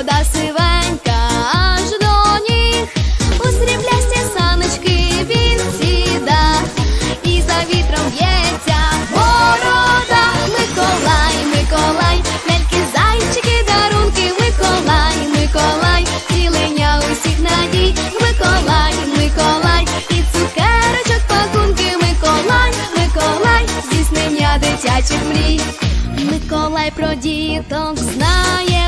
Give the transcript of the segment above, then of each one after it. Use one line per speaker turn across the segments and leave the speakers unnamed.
борода сивенька аж до ніг, у сріблясті саночки він сіда, і за вітром б'ється борода, Миколай, Миколай, ляльки, зайчики, дарунки, Миколай, Миколай, цілення усіх надій, Миколай, Миколай, і цукерочок пакунки, Миколай, Миколай, здійснення дитячих мрій. Миколай про діток знає.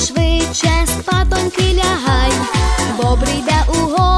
швидше спатонки лягай, бо прийде у.